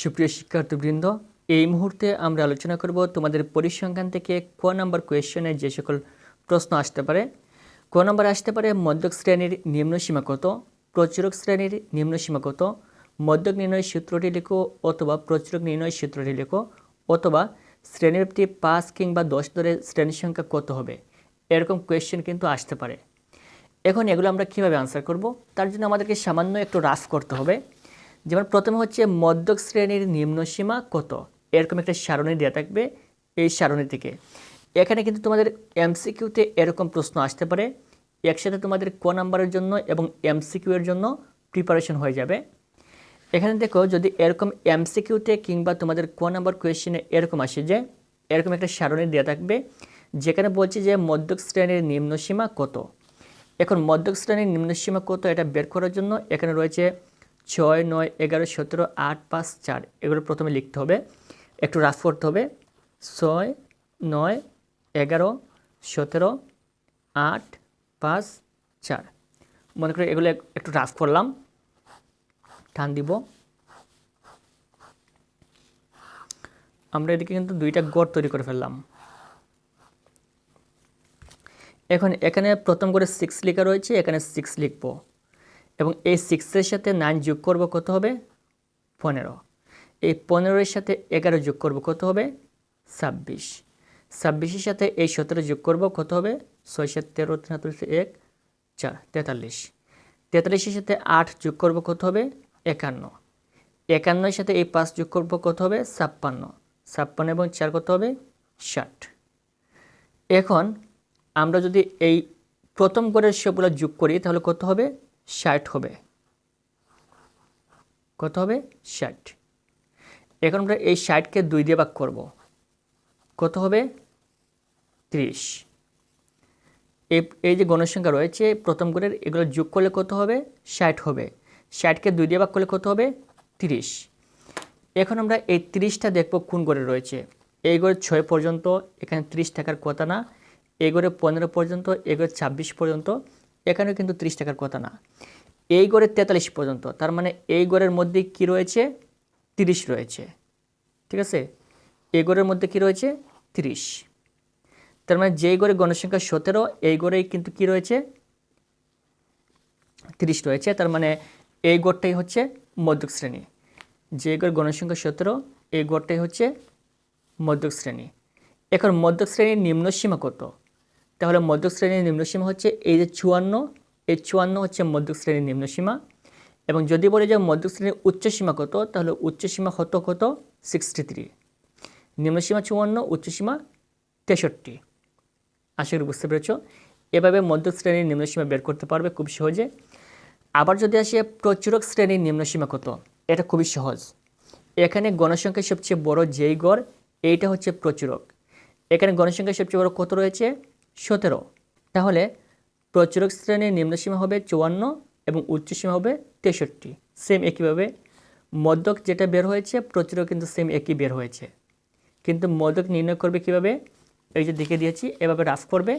সুপ্রিয় শিক্ষার্থীবৃন্দ, এই মুহূর্তে আমরা আলোচনা করব তোমাদের পরিসংখ্যান থেকে ক নম্বর কোয়েশ্চনে যে সকল প্রশ্ন আসতে পারে। ক নম্বর আসতে পারে, মধ্যক শ্রেণির নিম্ন সীমা কত? প্রচুরক শ্রেণির নিম্ন সীমা কত? মধ্যক নির্ণয় সূত্রটি লেখো অথবা প্রচুরক নির্ণয় সূত্রটি লেখো অথবা শ্রেণীব্যাপ্তি পাঁচ কিংবা দশ ধরে শ্রেণির সংখ্যা কত হবে? এরকম কোয়েশ্চেন কিন্তু আসতে পারে। এখন এগুলো আমরা কীভাবে আনসার করব? তার জন্য আমাদেরকে সামান্য একটু রাফ করতে হবে। যেমন প্রথমে হচ্ছে মধ্যক শ্রেণির নিম্ন সীমা কত? এরকম একটা সারণী দেওয়া থাকবে এই সারণী থেকে। এখানে কিন্তু তোমাদের এমসিকিউতে এরকম প্রশ্ন আসতে পারে। একসাথে তোমাদের ক নাম্বারের জন্য এবং এমসিকিউ এর জন্য প্রিপারেশন হয়ে যাবে। এখানে দেখো যদি এরকম এমসিকিউতে কিংবা তোমাদের ক নাম্বার কোয়েশ্চেনে এরকম আসে যে এরকম একটা সারণী দেওয়া থাকবে, যেখানে বলছে যে মধ্যক শ্রেণির নিম্ন সীমা কত। এখন মধ্যক শ্রেণির নিম্ন সীমা কত এটা বের করার জন্য এখানে রয়েছে ছয় নয় এগারো সতেরো আট পাঁচ চার। এগুলো প্রথমে লিখতে হবে। একটু রাফ করতে হবে। ছয় নয় এগারো সতেরো আট পাঁচ চার। মনে করি এগুলো একটু রাফ করলাম। টান দিব। আমরা এদিকে কিন্তু দুইটা গড় তৈরি করে ফেললাম। এখন এখানে প্রথম করে সিক্স লেখা রয়েছে, এখানে সিক্স লিখব। এবং এই সিক্সের সাথে নাইন যোগ করব কত হবে? পনেরো। এই পনেরোর সাথে এগারো যোগ করব কত হবে? ছাব্বিশ। ছাব্বিশের সাথে এই সতেরো যোগ করব কত হবে? ছয় সাত তেরো তেতাল্লিশ এক, চার, তেতাল্লিশ। তেতাল্লিশের সাথে আট যোগ করব কত হবে? একান্ন। একান্নের সাথে এই পাঁচ যোগ করব কত হবে? ছাপ্পান্ন। ছাপ্পান্ন এবং চার কত হবে? ষাট। এখন আমরা যদি এই প্রথম গড়ের সবগুলো যোগ করি তাহলে কত হবে? ষাট হবে। কত হবে? ষাট। এখন আমরা এই ষাটকে দুই দিয়ে ভাগ করব। কত হবে? ত্রিশ। এই যে গণসংখ্যা রয়েছে, প্রথম গড়ের এগুলো যোগ করলে কত হবে? ষাট হবে। ষাটকে দুই দিয়ে ভাগ করলে কত হবে? তিরিশ। এখন আমরা এই তিরিশটা দেখব কোন গড়ে রয়েছে। এই গড়ে ছয় পর্যন্ত, এখানে ত্রিশ টাকার কথা না। এই গড়ে পনেরো পর্যন্ত, এই গড়ে ছাব্বিশ পর্যন্ত। এখানেও কিন্তু ত্রিশ টাকার কথা না। এই গড়ে তেতাল্লিশ পর্যন্ত, তার মানে এই গড়ের মধ্যে কি রয়েছে? তিরিশ রয়েছে। ঠিক আছে? এই গড়ের মধ্যে কি রয়েছে? তিরিশ। তার মানে যেই গড়ে গণসংখ্যা সতেরো, এই গড়েই কিন্তু কি রয়েছে? তিরিশ রয়েছে। তার মানে এই গড়টাই হচ্ছে মধ্যক শ্রেণি। যে গড় গণসংখ্যা সতেরো, এই গড়টাই হচ্ছে মধ্যক শ্রেণি। এখন মধ্যক শ্রেণির নিম্ন সীমা কত? তাহলে মধ্যক শ্রেণির নিম্ন সীমা হচ্ছে এই যে চুয়ান্ন, এই চুয়ান্ন হচ্ছে মধ্যক শ্রেণির নিম্ন সীমা এবং যদি বলে যে মধ্যক শ্রেণির উচ্চ সীমা কত, তাহলে উচ্চসীমা কত কত? সিক্সটি থ্রি নিম্নসীমা চুয়ান্ন, উচ্চসীমা তেষট্টি। আশা করি বুঝতে পেরেছ? এভাবে মধ্যক শ্রেণির নিম্নসীমা বের করতে পারবে খুব সহজে। আবার যদি আসে, প্রচুরক শ্রেণির নিম্নসীমা কত? এটা খুবই সহজ। এখানে গণসংখ্যা সবচেয়ে বড় যেই গড়, এইটা হচ্ছে প্রচুরক। এখানে গণসংখ্যা সবচেয়ে বড় কত রয়েছে? সতেরো। তাহলে প্রচুরক শ্রেণির নিম্নসীমা হবে চুয়ান্ন এবং উচ্চসীমা হবে তেষট্টি। সেম একইভাবে মধ্যক যেটা বের হয়েছে, প্রচুরক কিন্তু সেম একই বের হয়েছে। কিন্তু মদক নির্ণয় করবে কীভাবে? এই যে দেখে দিয়েছি, এভাবে রাফ করবে।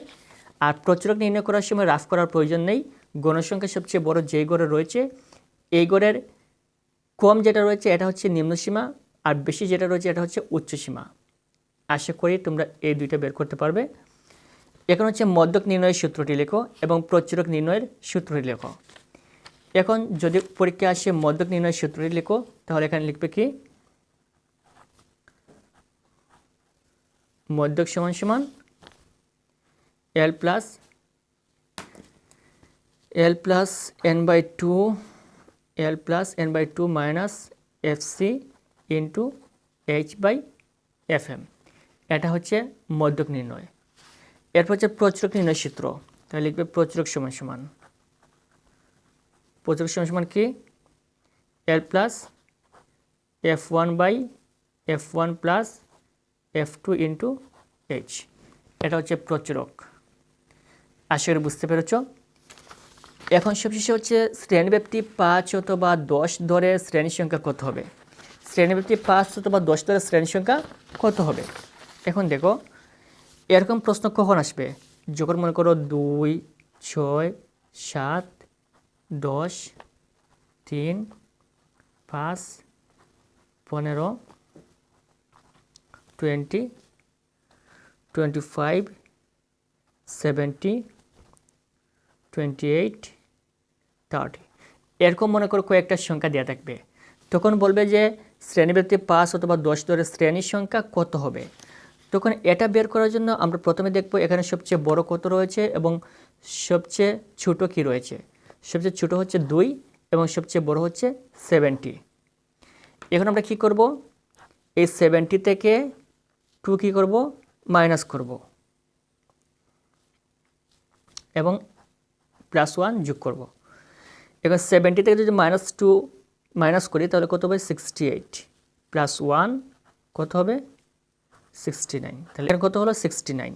আর প্রচুরক নির্ণয় করার সময় রাফ করার প্রয়োজন নেই। গণসংখ্যা সবচেয়ে বড় যেই গড়ে রয়েছে, এই গড়ের কম যেটা রয়েছে, এটা হচ্ছে নিম্নসীমা আর বেশি যেটা রয়েছে, এটা হচ্ছে উচ্চসীমা আশা করি তোমরা এই দুইটা বের করতে পারবে। এখন হচ্ছে মদ্যক নির্ণয়ের সূত্রটি লেখো এবং প্রচুরক নির্ণয়ের সূত্রটি লেখো। এখন যদি পরীক্ষা আসে মদ্যক নির্ণয়ের সূত্রটি লেখো, তাহলে এখানে লিখবে কি? মদ্যক সমান সমান L plus L plus N by two L plus N by two minus F C into H by F M এটা হচ্ছে মদ্যক নির্ণয়। এরপর হচ্ছে প্রচুরক নির্ণয় সূত্র তাহলে লিখবে প্রচুরক সমান সমান। প্রচুরক সমান সমান কি? L plus F one by F one plus F two into H এটা হচ্ছে প্রচুরক। আশা করি বুঝতে পেরেছ। এখন সবশেষে হচ্ছে শ্রেণীব্যাপ্তি পাঁচ অথবা দশ ধরে শ্রেণি সংখ্যা কত হবে? শ্রেণীব্যাপ্তি পাঁচ অথবা দশ ধরে শ্রেণি সংখ্যা কত হবে? এখন দেখো এরকম প্রশ্ন কখন আসবে? যখন মনে করো দুই, ছয়, সাত, দশ, তিন, পাঁচ, পনেরো, twenty twenty five, seventy, twenty eight, thirty. এরকম মনে করো কয়েকটা সংখ্যা দেওয়া থাকবে। তখন বলবে যে শ্রেণীব্যক্তি পাঁচ অথবা দশ ধরে শ্রেণির সংখ্যা কত হবে? তখন এটা বের করার জন্য আমরা প্রথমে দেখব এখানে সবচেয়ে বড় কত রয়েছে এবং সবচেয়ে ছোট কি রয়েছে। সবচেয়ে ছোট হচ্ছে দুই এবং সবচেয়ে বড় হচ্ছে সেভেন্টি এখন আমরা কি করব? এই সেভেন্টি থেকে টু কী করব? মাইনাস করব। এবং প্লাস ওয়ান যোগ করব। এবার সেভেন্টি থেকে যদি মাইনাস টু মাইনাস করি তাহলে কত হবে? সিক্সটি এইট প্লাস ওয়ান কত হবে? সিক্সটি নাইন তাহলে কত হলো? সিক্সটি নাইন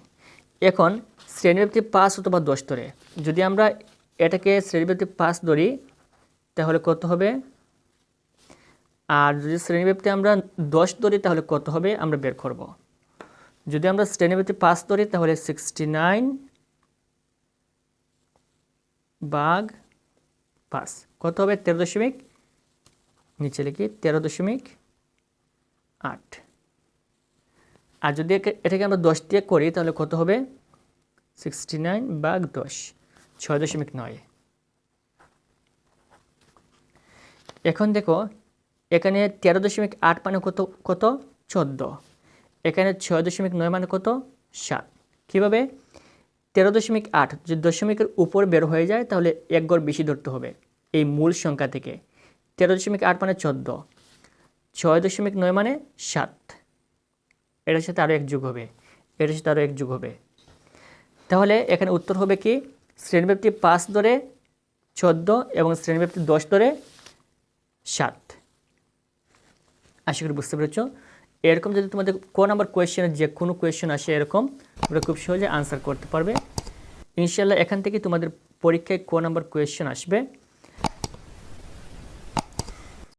এখন শ্রেণীব্যক্তি পাঁচ অথবা দশ ধরে। যদি আমরা এটাকে শ্রেণীব্যক্তি পাঁচ ধরি, তাহলে কত হবে? আর যদি শ্রেণীব্যক্তি আমরা দশ ধরি, তাহলে কত হবে? আমরা বের করব। যদি আমরা শ্রেণীব্যক্তি পাঁচ ধরি, তাহলে সিক্সটি নাইন বাঘ পাঁচ। কত হবে? তেরো দশমিক, নিচে লিখি, তেরো দশমিক আট। আর যদি এটাকে আমরা দশ দিয়ে করি, তাহলে কত হবে? সিক্সটি নাইন বাঘ দশ, ছয় দশমিক নয়। এখন দেখো, এখানে তেরো দশমিক আট মানে কত কত? চোদ্দ। এখানে ছয় দশমিক নয় মানে কত? সাত। কীভাবে? তেরো দশমিক আট যদি দশমিকের উপর বের হয়ে যায়, তাহলে এক গড় বেশি ধরতে হবে, এই মূল সংখ্যা থেকে। তেরো দশমিক আট মানে চোদ্দ, ছয় দশমিক নয় মানে সাত। এটার সাথে আরও এক যুগ হবে। এটার সাথে আরও এক যুগ হবে। তাহলে এখানে উত্তর হবে কি? শ্রেণীব্যাপ্তি পাঁচ ধরে চোদ্দ এবং শ্রেণীব্যাপ্তি দশ ধরে সাত। আশা করি বুঝতে পেরেছ? এরকম যদি তোমাদের ক নাম্বার কোয়েশ্চেনের যে কোনো কোয়েশ্চেন আসে এরকম, তোমরা খুব সহজে আনসার করতে পারবে। ইনশাল্লাহ এখান থেকে তোমাদের পরীক্ষায় ক নাম্বার কোয়েশ্চেন আসবে।